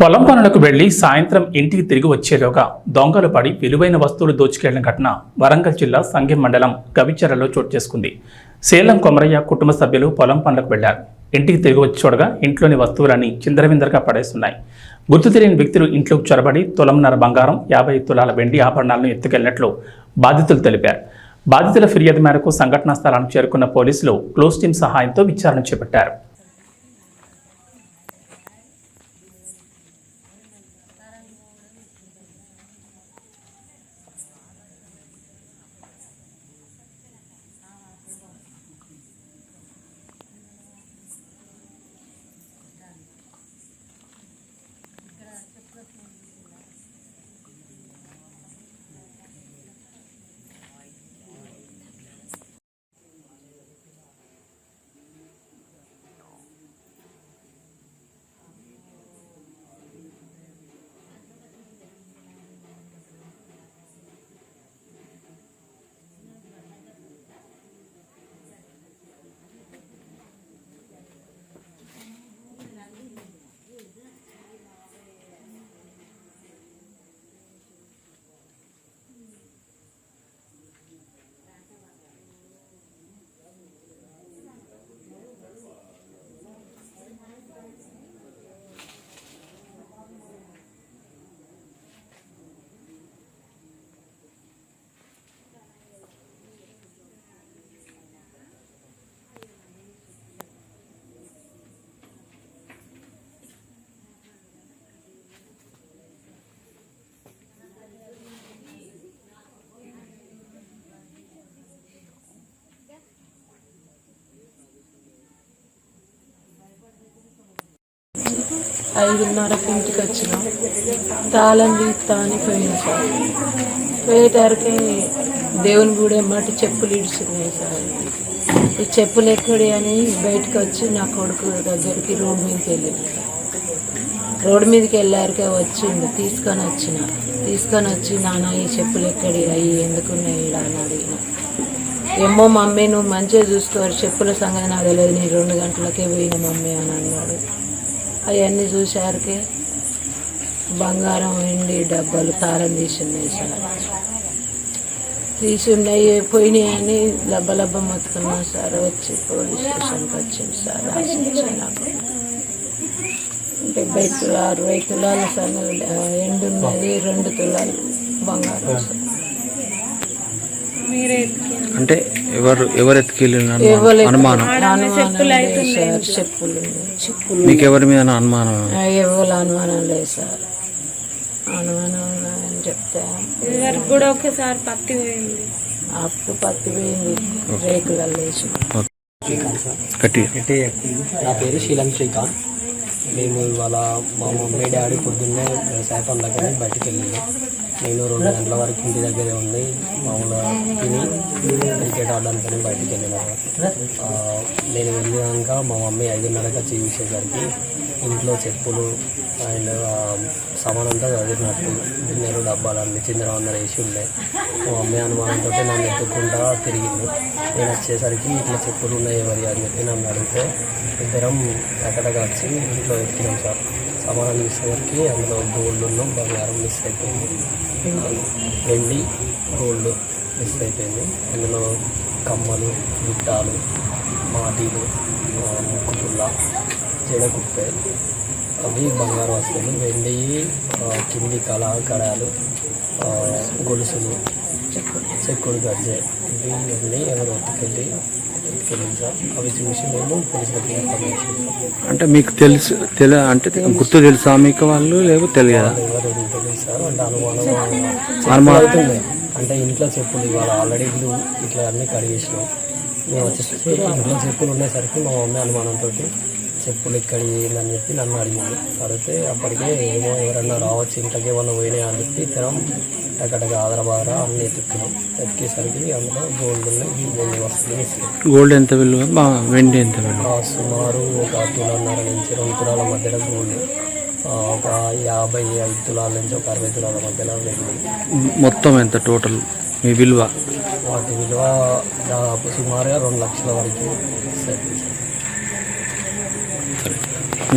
పొలం పనులకు వెళ్ళి సాయంత్రం ఇంటికి తిరిగి వచ్చేలోగా దొంగలు పడి విలువైన వస్తువులు దోచుకెళ్ళిన ఘటన వరంగల్ జిల్లా సంఘం మండలం గవిచెరలో చోటు చేసుకుంది. సేలం కొమరయ్య కుటుంబ సభ్యులు పొలం పనులకు వెళ్ళారు. ఇంటికి తిరిగి వచ్చి చూడగా ఇంట్లోని వస్తువులన్నీ చిందరవిందరగా పడేస్తున్నాయి గుర్తు తెలియని వ్యక్తులు ఇంట్లోకి చొరబడి తులంన్నర బంగారం యాభై తులాల వెండి ఆభరణాలను ఎత్తుకెళ్ళినట్లు బాధితులు తెలిపారు. బాధితుల ఫిర్యాదు మేరకు సంఘటనా స్థలానికి చేరుకున్న పోలీసులు క్లోజ్ టీం సహాయంతో విచారణ చేపట్టారు. ఐదున్నరకి ఇంటికి వచ్చిన. తాళం తీస్తా అని పోయిన సార్. పోయేటరికి దేవుని గుడి మాట చెప్పులు ఇడిచినాయి సార్. ఈ చెప్పులు ఎక్కడి అని బయటకు వచ్చి నా కొడుకు దగ్గరికి రోడ్ మీదకి వెళ్ళింది. రోడ్ మీదకి వెళ్ళారికే వచ్చిండు తీసుకొని వచ్చిన. తీసుకొని వచ్చి నాన్న ఈ చెప్పులు ఎక్కడి? అయ్యి ఎందుకున్నాయి అని అడిగిన. ఏమో మమ్మీ నువ్వు మంచిగా చూసుకోరు చెప్పుల సంగతి నాకు తెలియదు. నేను రెండు గంటలకే పోయిన మమ్మీ అని అన్నాడు. అవన్నీ చూసేసరికి బంగారం వెండి డబ్బాలు తాళం తీసి సార్. తీసి ఉన్నాయి పోయినాయి అని లబ్బ లబ్బ మొత్తుకున్నాం సార్. వచ్చి పోలీస్ స్టేషన్కి వచ్చింది సార్. రాసి నాకు డెబ్బై తులాలు అరవై తులాల సంగతి ఎండు ఉన్నది రెండు తులాలు బంగారం సార్. అంటే ఎవరు ఎవరు ఎత్తుకెళ్ళిన అనుమానం? చెప్పులు మీకు ఎవరి మీద అనుమానం? ఎవరు అనుమానం లేదు సార్. అనుమానం అని చెప్తే కూడా ఒకసారి పత్తి పోయింది. అప్పు పత్తి పోయింది. రేకులలో వేసి కట్టి నా పేరు శీలం శ్రీకాంత్. మేము ఇవాళ మా మమ్మీ డాడీ పొద్దున్నే వ్యవసాయ పనులకని బయటికి వెళ్ళాము నేను రెండు గంటల వరకు ఇంటి దగ్గరే ఉంది మామూలుగా తిని క్రికెట్ ఆడడానికని బయటికి వెళ్ళిన నేను వెళ్ళినాక మా మమ్మీ ఐదున్నరకు వచ్చి చూసేసరికి ఇంట్లో చెప్పులు అండ్ సమానంతా చదివినట్టు గిన్నెలు డబ్బాలు అన్ని చిందర వందర వేసి ఉండే. మా మమ్మీ అనుమానంతో నన్ను ఎత్తుకుంటా తిరిగింది. నేను వచ్చేసరికి ఇట్లా చెప్పులు ఉన్నాయి ఎవరి అని చెప్పి నన్ను అడిగితే ఇద్దరం ఎక్కడ కలిసి ఇంట్లో ఎత్తినాం సార్. సమానం చూసేసరికి అందులో గోల్డ్ ఉన్న బంగారం మిస్ అయిపోయింది. వెండి గోల్డ్ మిస్ అయిపోయింది. అందులో కమ్మలు గుట్టాలు మాటీలు ముక్కుతుల్ల ముక్కు జడకుప్పే అవి బంగారు వస్తువులు వెండి కింది కళ గొలుసులు చెక్కుడు గజ్జె ఇవి అన్నీ ఎవరు ఒత్తుకెళ్ళి అంటే మీకు తెలుసు తెల అంటే గుర్తు తెలుసా మీకు వాళ్ళు? లేవు తెలియదా? ఎవరు తెలియదు అంటే అనుమానం. అంటే ఇంట్లో చెప్పులు ఇవాళ ఆల్రెడీ ఇల్లు ఇట్లా అన్నీ కడిగేసినాం. మేము వచ్చేసరికి ఇంట్లో చెప్పులు ఉండేసరికి మా మమ్మీ అనుమానంతో చెప్పులు ఇక్కడ ఏందని చెప్పి నన్ను అడిగింది అడిగితే అప్పటికే ఏమో ఎవరన్నా రావచ్చు ఇంట్లోకి ఏమన్నా పోయినాయి అని చెప్పి ఇతరం టకటక ఆదరబాదర అన్ని ఎత్తుకున్నాం ఎత్తికేసరికి అందులో గోల్డ్ ఉన్నాయి గోల్డ్ వస్తుంది. గోల్డ్ ఎంత విలువ వెండి ఎంత విలువ సుమారు ఒక తులన్నర నుంచి రెండు తులాల మధ్యలో గోల్డ్. ఒక యాభై ఐదు తులాల నుంచి ఒక అరవై తులాల మధ్యలో వెండి. మొత్తం ఎంత టోటల్? మీ విలువ? వాటి విలువ దాదాపు సుమారుగా రెండు లక్షల వరకు వస్తాయి